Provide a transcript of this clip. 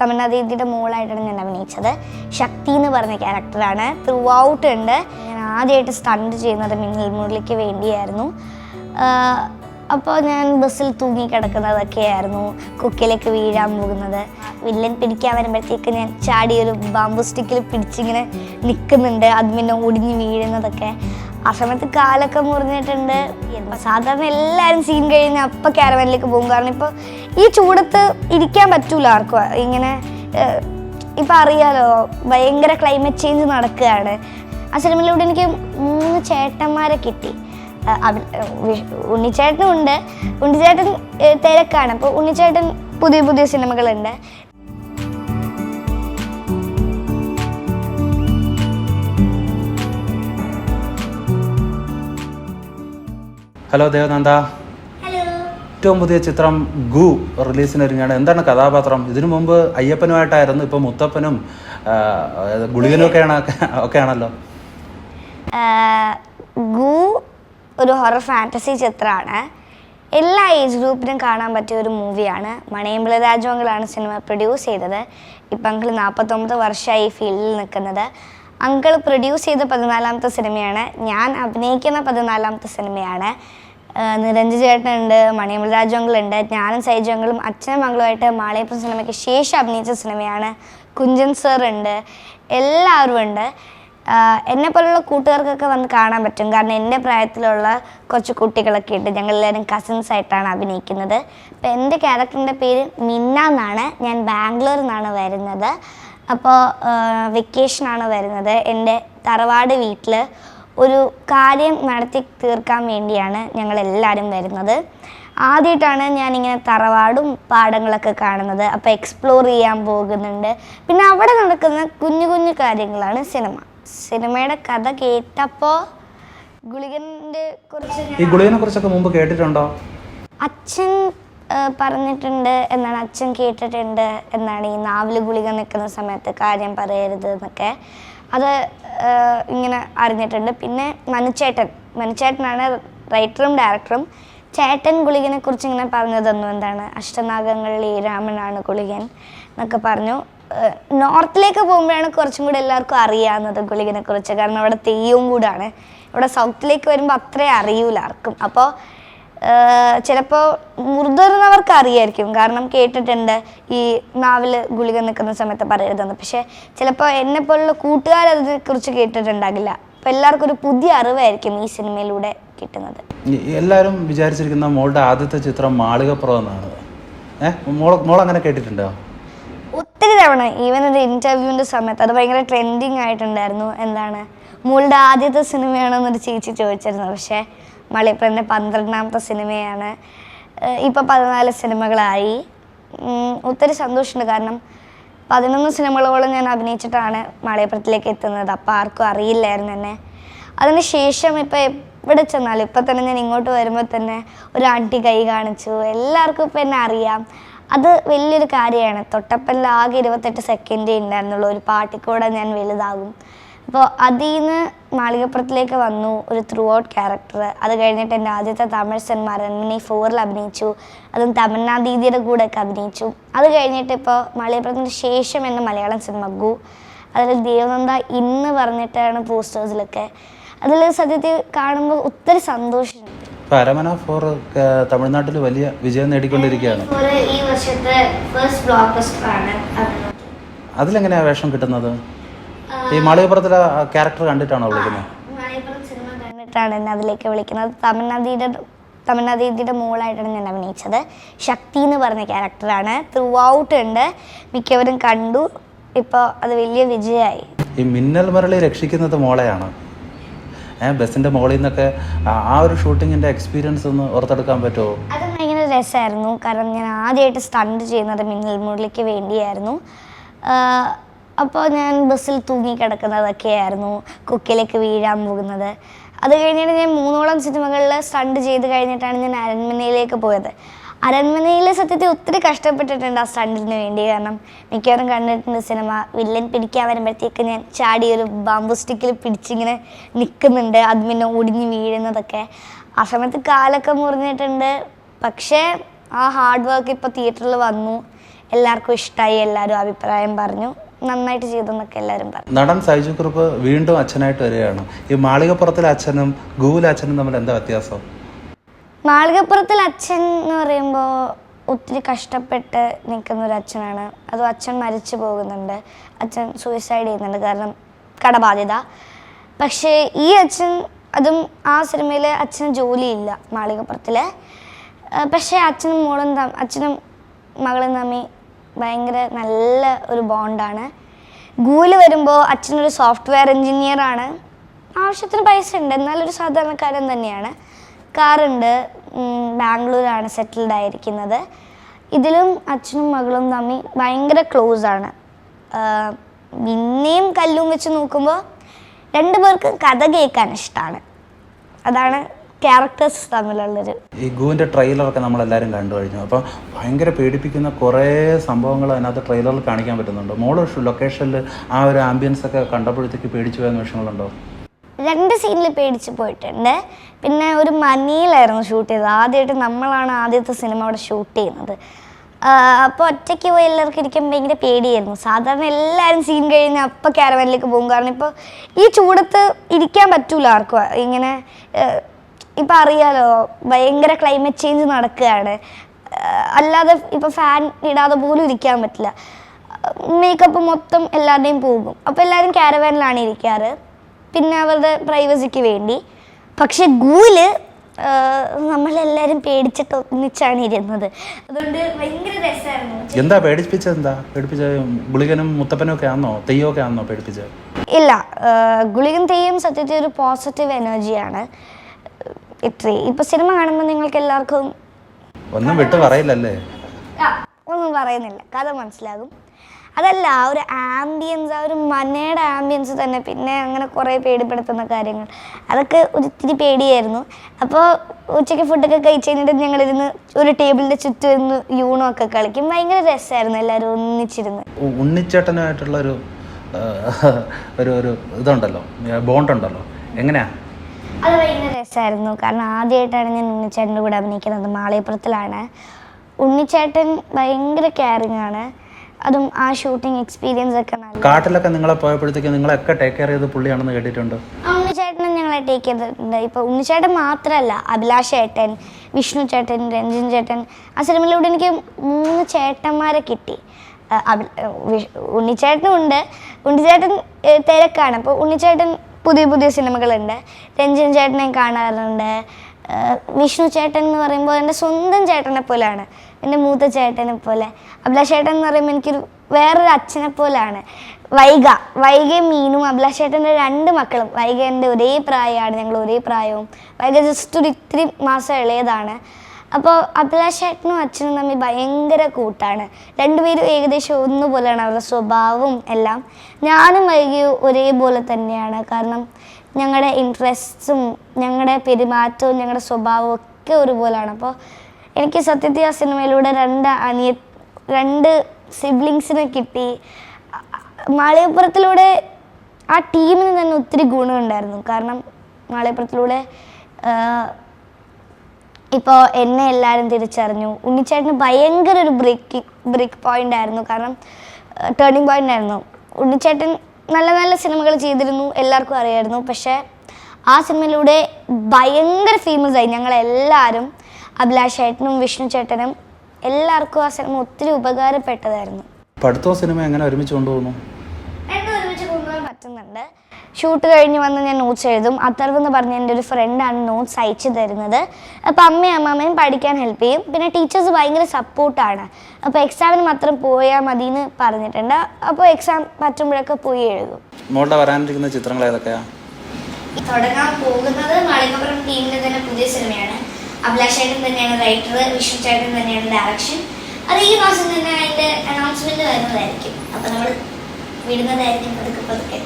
തമിഴ്നാഥീതിയുടെ മോളായിട്ടാണ് ഞാൻ അഭിനയിച്ചത്. ശക്തി എന്ന് പറഞ്ഞ ക്യാരക്ടറാണ് ത്രൂ ഔട്ട് ഉണ്ട്. ഞാൻ ആദ്യമായിട്ട് സ്റ്റണ്ട് ചെയ്യുന്നത് മിന്നൽ മുരളിക്ക് വേണ്ടിയായിരുന്നു. അപ്പോൾ ഞാൻ ബസ്സിൽ തൂങ്ങി കിടക്കുന്നതൊക്കെയായിരുന്നു. കുക്കിലേക്ക് വീഴാൻ പോകുന്നത്. വില്ലൻ പിടിക്കാൻ വരുമ്പോഴത്തേക്ക് ഞാൻ ചാടി ഒരു ബാമ്പു സ്റ്റിക്കിൽ പിടിച്ചിങ്ങനെ നിൽക്കുന്നുണ്ട്. അത് പിന്നെ ഒടിഞ്ഞ് വീഴുന്നതൊക്കെ. ആ സമയത്ത് കാലൊക്കെ മുറിഞ്ഞിട്ടുണ്ട്. സാധാരണ എല്ലാവരും സീൻ കഴിഞ്ഞ് അപ്പം ക്യാരവനിലേക്ക് പോകും. കാരണം ഇപ്പോൾ ഈ ചൂടത്ത് ഇരിക്കാൻ പറ്റൂല ആർക്കും. ഇങ്ങനെ ഇപ്പൊ അറിയാലോ ഭയങ്കര ക്ലൈമറ്റ് ചേഞ്ച് നടക്കുകയാണ്. ആ സിനിമയിലൂടെ എനിക്ക് മൂന്ന് ചേട്ടന്മാരെ കിട്ടി. ഉണ്ണിച്ചേട്ടനും ഉണ്ട്. ഉണ്ണിച്ചേട്ടൻ തിരക്കാണ്. അപ്പോൾ ഉണ്ണിച്ചേട്ടൻ പുതിയ പുതിയ സിനിമകളുണ്ട്. ഹലോ ദേവനന്ദ. ഏറ്റവും പുതിയ ചിത്രം ഗു റിലീസിനൊരുങ്ങാണ്. എന്താണ് കഥാപാത്രം? ഇതിനു മുമ്പ് അയ്യപ്പനുമായിട്ടായിരുന്നു ഇപ്പൊ മുത്തപ്പനും ഗുളികനും ഒക്കെയാണ് ഒക്കെയാണല്ലോ. ഗു ഒരു ഹൊറർ ഫാന്റസി ചിത്രമാണ്. എല്ലാ ഏജ് ഗ്രൂപ്പിനും കാണാൻ പറ്റിയ ഒരു മൂവിയാണ്. മണേമ്പിള രാജവങ്കളാണ് സിനിമ പ്രൊഡ്യൂസ് ചെയ്തത്. ഇപ്പം അങ്കിൾ നാൽപ്പത്തൊമ്പത് വർഷമായി ഈ ഫീൽഡിൽ നിൽക്കുന്നത്. അങ്കിൾ പ്രൊഡ്യൂസ് ചെയ്ത പതിനാലാമത്തെ സിനിമയാണ്. ഞാൻ അഭിനയിക്കുന്ന പതിനാലാമത്തെ സിനിമയാണ്. നിരഞ്ജ് ചേട്ടനുണ്ട് മണിയമ്പല രാജവങ്ങളുണ്ട് ഞാനും സൈജങ്ങളും അച്ഛനും മകളുമായിട്ട് മാളയപ്പൻ സിനിമയ്ക്ക് ശേഷം അഭിനയിച്ച സിനിമയാണ് കുഞ്ചൻ സർ ഉണ്ട്. എല്ലാവരും ഉണ്ട്. എന്നെ പോലുള്ള കൂട്ടുകാർക്കൊക്കെ വന്ന് കാണാൻ പറ്റും. കാരണം എന്റെ പ്രായത്തിലുള്ള കുറച്ച് കുട്ടികളൊക്കെ ഉണ്ട്. ഞങ്ങളെല്ലാവരും കസിൻസ് ആയിട്ടാണ് അഭിനയിക്കുന്നത്. അപ്പോൾ എന്റെ ക്യാരക്ടറിന്റെ പേര് മിന്ന എന്നാണ്. ഞാൻ ബാംഗ്ലൂരിൽ നിന്നാണ് വരുന്നത്. അപ്പോൾ വെക്കേഷനാണ് വരുന്നത്. എന്റെ തറവാട് വീട്ടിൽ ഒരു കാര്യം നടത്തി തീർക്കാൻ വേണ്ടിയാണ് ഞങ്ങളെല്ലാവരും വരുന്നത്. ആദ്യമായിട്ടാണ് ഞാനിങ്ങനെ തറവാടും പാടങ്ങളൊക്കെ കാണുന്നത്. അപ്പോൾ എക്സ്പ്ലോർ ചെയ്യാൻ പോകുന്നുണ്ട്. പിന്നെ അവിടെ നടക്കുന്ന കുഞ്ഞു കുഞ്ഞു കാര്യങ്ങളാണ് സിനിമ. സിനിമയുടെ കഥ കേട്ടപ്പോൾ ഗുളികന്റെ കുറിച്ച് ഈ ഗുളികനെ കുറിച്ചൊക്കെ മുമ്പ് കേട്ടിട്ടുണ്ടോ? അച്ഛൻ പറഞ്ഞിട്ടുണ്ട് എന്നാണ്. അച്ഛൻ കേട്ടിട്ടുണ്ട് എന്നാണ് ഈ നാവിൽ ഗുളിക നിൽക്കുന്ന സമയത്ത് കാര്യം പറയരുത് എന്നൊക്കെ. അത് ഇങ്ങനെ അറിഞ്ഞിട്ടുണ്ട്. പിന്നെ മനുച്ചേട്ടൻ. മനുച്ചേട്ടനാണ് റൈറ്ററും ഡയറക്ടറും. ചേട്ടൻ ഗുളികനെ കുറിച്ച് ഇങ്ങനെ പറഞ്ഞു തന്നു എന്താണ്? അഷ്ടനാഗങ്ങളിൽ രാമനാണ് ഗുളികൻ എന്നൊക്കെ പറഞ്ഞു. നോർത്തിലേക്ക് പോകുമ്പോഴാണ് കുറച്ചും കൂടി എല്ലാവർക്കും അറിയാവുന്നത് ഗുളികനെ കുറിച്ച്. കാരണം അവിടെ തെയ്യവും കൂടാണ്. ഇവിടെ സൗത്തിലേക്ക് വരുമ്പോൾ അത്രേ അറിയൂല ആർക്കും അപ്പോൾ ചിലപ്പോൾ മുതിർന്നവർക്ക് അറിയായിരിക്കും കാരണം കേട്ടിട്ടുണ്ട് ഈ നാവിൽ ഗുളിക നിൽക്കുന്ന സമയത്ത് പറയരുതെന്ന്. പക്ഷേ ചിലപ്പോൾ എന്നെ പോലുള്ള കൂട്ടുകാർ അതിനെ കുറിച്ച് കേട്ടിട്ടുണ്ടാകില്ല. അപ്പോൾ എല്ലാവർക്കും ഒരു പുതിയ അറിവായിരിക്കും ഈ സിനിമയിലൂടെ കിട്ടുന്നത്. എല്ലാവരും വിചാരിച്ചിരിക്കുന്ന മോളുടെ ആദ്യത്തെ ചിത്രം മാളികപ്പുറം എന്നാണ്. മോൾ അങ്ങനെ കേട്ടിട്ടുണ്ടോ? ഒത്തിരി തവണ ഈവൻ ഒരു ഇന്റർവ്യൂവിന്റെ സമയത്ത് അത് ഭയങ്കര ട്രെൻഡിങ് ആയിട്ടുണ്ടായിരുന്നു. എന്താണ്? മോളുടെ ആദ്യത്തെ സിനിമയാണോ എന്നൊരു ചേച്ചി ചോദിച്ചിരുന്നു. പക്ഷേ മളിയപ്പന്റെ പന്ത്രണ്ടാമത്തെ സിനിമയാണ്. ഇപ്പോൾ പതിനാല് സിനിമകളായി. ഒത്തിരി സന്തോഷമുണ്ട്. കാരണം പതിനൊന്ന് സിനിമകളോളം ഞാൻ അഭിനയിച്ചിട്ടാണ് മളയപ്പുറത്തിലേക്ക് എത്തുന്നത്. അപ്പോൾ ആർക്കും അറിയില്ലായിരുന്നു എന്നെ. അതിന് ശേഷം ഇപ്പോൾ എവിടെ ചെന്നാലും ഇപ്പം തന്നെ ഞാൻ ഇങ്ങോട്ട് വരുമ്പോൾ തന്നെ ഒരു ആന്റി കൈ കാണിച്ചു. എല്ലാവർക്കും ഇപ്പം എന്നെ അറിയാം. അത് വലിയൊരു കാര്യമാണ്. തൊട്ടപ്പല്ല ആകെ ഇരുപത്തെട്ട് സെക്കൻഡേ ഉണ്ടായിരുന്നുള്ളൂ. ഒരു പാട്ടിക്കൂടെ ഞാൻ വലുതാകും. അപ്പോൾ അതിൽ നിന്ന് മാളികപ്പുറത്തിലേക്ക് വന്നു ഒരു ത്രൂ ഔട്ട് ക്യാരക്ടർ അത് കഴിഞ്ഞിട്ട് എന്റെ ആദ്യത്തെ തമിഴ് സിനിമ രണ്ണി ഫോറിൽ അഭിനയിച്ചു. അതും തമിഴ്നാട് ദീദിയുടെ കൂടെ ഒക്കെ അഭിനയിച്ചു. അത് കഴിഞ്ഞിട്ട് ഇപ്പോൾ മാളികപ്പുറത്തിന് ശേഷം എന്റെ മലയാളം സിനിമ ഗു. അതിൽ ദേവനന്ദ ഇന്ന് പറഞ്ഞിട്ടാണ് പോസ്റ്റേഴ്സിലൊക്കെ. അതിൽ സത്യത്തിൽ കാണുമ്പോൾ ഒത്തിരി സന്തോഷം. പരമന അരമന ഫോർ തമിഴ്നാട്ടിൽ വലിയ വിജയം നേടിക്കൊണ്ടിരിക്കുകയാണ്. ഈ വർഷത്തെ ഫസ്റ്റ് ബ്ലോക്ക് ബസ്റ്ററാണ് അതിലെങ്ങനെയാ വേഷം കിട്ടുന്നത്? ഈ മാളികപ്പുറത്തിലെ ക്യാരക്ടർ കണ്ടിട്ടാണോ വിളിക്കുന്നത്? കണ്ടിട്ടാണ് എന്നെ അതിലേക്ക് വിളിക്കുന്നത്. തമിഴ്നാദിയുടെ തമിഴ്നാദിയുടെ മോളായിട്ടാണ് ഞാൻ അഭിനയിച്ചത്. ശക്തി എന്ന് പറഞ്ഞ ക്യാരക്ടറാണ്. ത്രൂ ഔട്ട് ഉണ്ട്. മിക്കവരും കണ്ടു. ഇപ്പോൾ അത് വലിയ വിജയമായി. ഈ മിന്നൽ മുരളി രക്ഷിക്കുന്നത് മോളെയാണ്. ഏഹ് ബസ്സിന്റെ മോളിൽ നിന്നൊക്കെ ആ- ഒരു ഷൂട്ടിങ്ങിന്റെ എക്സ്പീരിയൻസ് ഒന്ന് ഓർത്തെടുക്കാൻ പറ്റുമോ? അത് ഭയങ്കര രസമായിരുന്നു. കാരണം ഞാൻ ആദ്യമായിട്ട് സ്റ്റണ്ട് ചെയ്യുന്നത് മിന്നൽ മുരളിക്ക് വേണ്ടിയായിരുന്നു. അപ്പോൾ ഞാൻ ബസ്സിൽ തൂങ്ങി കിടക്കുന്നതൊക്കെയായിരുന്നു കുക്കിലേക്ക് വീഴാൻ പോകുന്നത്. അത് കഴിഞ്ഞിട്ട് ഞാൻ മൂന്നോളം സിനിമകളിൽ സ്റ്റണ്ട് ചെയ്ത് കഴിഞ്ഞിട്ടാണ് ഞാൻ അരൺമനയിലേക്ക് പോയത്. അരൺമനയിൽ സത്യത്തിൽ ഒത്തിരി കഷ്ടപ്പെട്ടിട്ടുണ്ട് ആ സ്റ്റണ്ടിന് വേണ്ടി. കാരണം മിക്കവാറും കണ്ടിട്ടുണ്ട് സിനിമ വില്ലൻ പിടിക്കാൻ വരുമ്പോഴത്തേക്ക് ഞാൻ ചാടി ഒരു ബാമ്പു സ്റ്റിക്കിൽ പിടിച്ചിങ്ങനെ നിൽക്കുന്നുണ്ട് അത് പിന്നെ ഒടിഞ്ഞ് വീഴുന്നതൊക്കെ. ആ സമയത്ത് കാലൊക്കെ മുറിഞ്ഞിട്ടുണ്ട്. പക്ഷേ ആ ഹാർഡ് വർക്ക് ഇപ്പോൾ തിയേറ്ററിൽ വന്നു. എല്ലാവർക്കും ഇഷ്ടമായി എല്ലാവരും അഭിപ്രായം പറഞ്ഞു. നന്നായിട്ട് ചെയ്തെന്നൊക്കെ എല്ലാവരും പറഞ്ഞു നടൻ സൈജു കുറുപ്പ് വീണ്ടും അച്ഛനായിട്ട് വരികയാണ്. ഈ മാളികപ്പുറത്തിലെ അച്ഛനും ഗൂഗിൾ അച്ഛനും തമ്മിൽ എന്താ വ്യത്യാസം? മാളികപ്പുറത്തിൽ അച്ഛൻ എന്ന് പറയുമ്പോൾ ഒത്തിരി കഷ്ടപ്പെട്ട് നിൽക്കുന്ന ഒരു അച്ഛനാണ്. അതും അച്ഛൻ മരിച്ചു പോകുന്നുണ്ട്. അച്ഛൻ സൂയിസൈഡ് ചെയ്യുന്നുണ്ട് കാരണം കടബാധ്യത. പക്ഷേ ഈ അച്ഛൻ അതും ആ സിനിമയിൽ അച്ഛന് ജോലിയില്ല മാളികപ്പുറത്തിൽ പക്ഷേ അച്ഛനും മോളും അച്ഛനും മകളും തമ്മിൽ ഭയങ്കര നല്ല ഒരു ബോണ്ടാണ് ഗൂൽ വരുമ്പോൾ അച്ഛനൊരു സോഫ്റ്റ്വെയർ എഞ്ചിനീയർ ആണ്. ആവശ്യത്തിന് പൈസ ഉണ്ട്. എന്നാലൊരു സാധാരണക്കാരൻ തന്നെയാണ്. കാറുണ്ട് ബാംഗ്ലൂരാണ് സെറ്റിൽഡ് ആയിരിക്കുന്നത്. ഇതിലും അച്ഛനും മകളും തമ്മിൽ ഭയങ്കര ക്ലോസ് ആണ്. പിന്നെയും കല്ലും വെച്ച് നോക്കുമ്പോൾ രണ്ടു പേർക്കും കഥ കേൾക്കാൻ ഇഷ്ടമാണ് അതാണ് ക്യാരക്ടേഴ്സ് തമ്മിലുള്ളൊരു ഈ ഗുവിന്റെ ട്രെയിലറൊക്കെ നമ്മളെല്ലാവരും കണ്ടു കഴിഞ്ഞു. അപ്പം ഭയങ്കര പേടിപ്പിക്കുന്ന കുറേ സംഭവങ്ങൾ അതിനകത്ത് ട്രെയിലറിൽ കാണിക്കാൻ പറ്റുന്നുണ്ട്. മോൾ ലൊക്കേഷനിൽ ആ ഒരു ആംബിയൻസ് ഒക്കെ കണ്ടപ്പോഴത്തേക്ക് പേടിച്ചു പോയ നിമിഷങ്ങളുണ്ടോ? രണ്ട് സീനിൽ പേടിച്ച് പോയിട്ടുണ്ട്. പിന്നെ ഒരു മനിയിലായിരുന്നു ഷൂട്ട് ചെയ്തത്. ആദ്യമായിട്ട് നമ്മളാണ് ആദ്യത്തെ സിനിമ അവിടെ ഷൂട്ട് ചെയ്യുന്നത്. അപ്പോൾ ഒറ്റയ്ക്ക് പോയി എല്ലാവർക്കും ഇരിക്കാൻ ഭയങ്കര പേടിയായിരുന്നു. സാധാരണ എല്ലാവരും സീൻ കഴിഞ്ഞ് അപ്പം ക്യാരവാനിലേക്ക് പോകും. കാരണം ഇപ്പോൾ ഈ ചൂടത്ത് ഇരിക്കാൻ പറ്റൂല ആർക്കും. ഇങ്ങനെ ഇപ്പം അറിയാലോ ഭയങ്കര ക്ലൈമറ്റ് ചേഞ്ച് നടക്കുകയാണ്. അല്ലാതെ ഇപ്പം ഫാൻ ഇടാതെ പോലും ഇരിക്കാൻ പറ്റില്ല. മേക്കപ്പ് മൊത്തം എല്ലാവരുടെയും പോകും. അപ്പോൾ എല്ലാവരും ക്യാരവാനിലാണ് ഇരിക്കാറ്. പിന്നെ അവരുടെ പ്രൈവസിക്ക് വേണ്ടി. പക്ഷെ ഗൂൽ നമ്മളെല്ലാരും പേടിച്ചിട്ട് ഒന്നിച്ചാണ് ഇരുന്നത്. അതുകൊണ്ട് ഭയങ്കര രസമായിരുന്നു. എന്താ പേടിപ്പിച്ചത് എന്താ? പേടിപ്പിച്ച ഗുളികനും മുത്തപ്പനും ഒക്കെ ആണോ തെയ്യമൊക്കെ ആണോ പേടിപ്പിച്ചത്? ഇല്ല ഗുളികൻ തെയ്യം സത്യത്തിൽ ഒരു പോസിറ്റീവ് എനർജിയാണ് ഇത്രയും ഇപ്പൊ സിനിമ കാണുമ്പോൾ നിങ്ങൾക്ക് എല്ലാവർക്കും ഒന്നും വിട്ടു പറയില്ലല്ലേ? ഒന്നും പറയുന്നില്ല. കഥ മനസ്സിലാകും. അതല്ല ആ ഒരു ആംബിയൻസ് ആ ഒരു മനയുടെ ആംബിയൻസ് തന്നെ പിന്നെ അങ്ങനെ കുറേ പേടിപ്പെടുത്തുന്ന കാര്യങ്ങൾ. അതൊക്കെ ഒത്തിരി പേടിയായിരുന്നു. അപ്പോൾ ഉച്ചയ്ക്ക് ഫുഡൊക്കെ കഴിച്ച് കഴിഞ്ഞിട്ട് ഞങ്ങളിരുന്ന് ഒരു ടേബിളിന്റെ ചുറ്റും ഇരുന്ന് യൂണോ ഒക്കെ കളിക്കും. ഭയങ്കര രസമായിരുന്നു എല്ലാവരും ഒന്നിച്ചിരുന്ന്. ഉണ്ണിച്ചേട്ടനായിട്ടുള്ള ഉണ്ണിച്ചേട്ടനുമായിട്ടുള്ള ഒരു ഒരു ഒരു ഇതുണ്ടല്ലോ ബോണ്ട് ഉണ്ടല്ലോ എങ്ങനെയാ? അത് ഭയങ്കര രസമായിരുന്നു കാരണം ആദ്യമായിട്ടാണ് ഞാൻ ഉണ്ണിച്ചേട്ടന്റെ കൂടെ അഭിനയിക്കുന്നത്. മാളയപ്പുറത്തിലാണ്. ഉണ്ണിച്ചേട്ടൻ ഭയങ്കര കെയറിങ് ആണ്. അതും ആ ഷൂട്ടിംഗ് എക്സ്പീരിയൻസ് ഒക്കെ നല്ല കാട്ടിലൊക്കെ നിങ്ങളെ പോയപ്പോഴത്തേക്ക് നിങ്ങളൊക്കെ ടേക്ക് കെയർ ചെയ്ത് പുള്ളിയാണെന്ന് കേട്ടിട്ടുണ്ട്? ഉണ്ണിച്ചേട്ടനും ഞങ്ങളെ ടേക്ക് ചെയ്തിട്ടുണ്ട്. ഇപ്പോൾ ഉണ്ണിച്ചേട്ടൻ മാത്രമല്ല അഭിലാഷ് ചേട്ടൻ വിഷ്ണു ചേട്ടൻ രഞ്ജൻ ചേട്ടൻ. ആ സിനിമയിലൂടെ എനിക്ക് മൂന്ന് ചേട്ടന്മാരെ കിട്ടി. ഉണ്ണിച്ചേട്ടനും ഉണ്ട്. ഉണ്ണിച്ചേട്ടൻ തിരക്കാണ്. അപ്പോൾ ഉണ്ണിച്ചേട്ടൻ പുതിയ പുതിയ സിനിമകളുണ്ട്. രഞ്ജൻ ചേട്ടനെ കാണാറുണ്ട്. വിഷ്ണു ചേട്ടൻ എന്ന് പറയുമ്പോൾ എന്റെ സ്വന്തം ചേട്ടനെ പോലെയാണ് എന്റെ മൂത്ത ചേട്ടനെ പോലെ. അഭിലാഷ് ചേട്ടൻ എന്ന് പറയുമ്പോൾ എനിക്കൊരു വേറൊരു അച്ഛനെ പോലെയാണ് വൈഗ. വൈഗയും മീനും അഭിലാഷ് ചേട്ടന്റെ രണ്ട് മക്കളും. വൈഗ എന്റെ ഒരേ പ്രായമാണ് ഞങ്ങൾ ഒരേ പ്രായവും. വൈഗ ജസ്റ്റ് ഒരു ഇത്തിരി മാസം ഇളയതാണ്. അപ്പോൾ അഭിലാഷ് ചേട്ടനും അച്ഛനും തമ്മിൽ ഭയങ്കര കൂട്ടാണ്. രണ്ടുപേരും ഏകദേശം ഒന്നുപോലെയാണ് അവരുടെ സ്വഭാവവും എല്ലാം. ഞാനും വൈകിയും ഒരേപോലെ തന്നെയാണ്. കാരണം ഞങ്ങളുടെ ഇൻട്രസ്റ്റ്സും ഞങ്ങളുടെ പെരുമാറ്റവും ഞങ്ങളുടെ സ്വഭാവവും ഒക്കെ ഒരുപോലെയാണ് അപ്പോൾ എനിക്ക് സത്യത്തിൽ ആ സിനിമയിലൂടെ രണ്ട് അനിയ രണ്ട് സിബ്ലിങ്സിനെ കിട്ടി. മാളികപ്പുറത്തിലൂടെ ആ ടീമിന് തന്നെ ഒത്തിരി ഗുണമുണ്ടായിരുന്നു. കാരണം മാളികപ്പുറത്തിലൂടെ ഇപ്പോൾ എന്നെ എല്ലാവരും തിരിച്ചറിഞ്ഞു. ഉണ്ണിച്ചേട്ടന് ഭയങ്കര ഒരു ബ്രേക്ക് ബ്രേക്ക് പോയിന്റ് ആയിരുന്നു. കാരണം ടേണിംഗ് പോയിന്റ് ആയിരുന്നു. ഉണ്ണിച്ചേട്ടൻ നല്ല നല്ല സിനിമകൾ ചെയ്തിരുന്നു. എല്ലാവർക്കും അറിയായിരുന്നു. പക്ഷേ ആ സിനിമയിലൂടെ ഭയങ്കര ഫേമസ് ആയി ഞങ്ങളെല്ലാവരും അഭിലാഷ് ചേട്ടനും വിഷ്ണു ചേട്ടനും എല്ലാവർക്കും ആ സിനിമ ഒത്തിരി ഉപകാരപ്പെട്ടതായിരുന്നു. പഠിത്തവും സിനിമ എങ്ങനെ ഒരുമിച്ച് കൊണ്ടുപോകുന്നു? പറ്റുന്നുണ്ട്. ഷൂട്ട് കഴിഞ്ഞ് വന്ന് ഞാൻ നോട്ട്സ് എഴുതും. അത്തർവ് എന്ന് പറഞ്ഞ എന്റെ ഒരു ഫ്രണ്ടാണ് നോട്ട്സ് അയച്ചു തരുന്നത്. അപ്പോൾ അമ്മയും അമ്മാമ്മയും പഠിക്കാൻ ഹെൽപ്പ് ചെയ്യും. പിന്നെ ടീച്ചേഴ്സ് ഭയങ്കര സപ്പോർട്ടാണ് അപ്പോൾ എക്സാമിന് മാത്രം പോയാൽ മതി എന്ന് പറഞ്ഞിട്ടുണ്ട്. അപ്പോൾ എക്സാം പറ്റുമ്പോഴൊക്കെ പോയി എഴുതും. മോളുടെ വരാനിരിക്കുന്ന ചിത്രങ്ങൾ ഏതൊക്കെയാ? തുടങ്ങാൻ പോകുന്നത് മാളികപ്പുറം ടീമിന്റെ തന്നെ പുതിയ സിനിമയാണ് അഭിലാഷേട്ടൻ തന്നെയാണ് റൈറ്റർ വിഷ്ണു ചേട്ടൻ തന്നെയാണ് ഡയറക്ഷൻ അത് ഈ മാസം തന്നെ അതിന്റെ അനൗൺസ്മെന്റ് വരുന്നതായിരിക്കും. അപ്പൊ നമ്മൾ വിടുന്നതായിരിക്കും പതുക്കെ പതുക്കെ.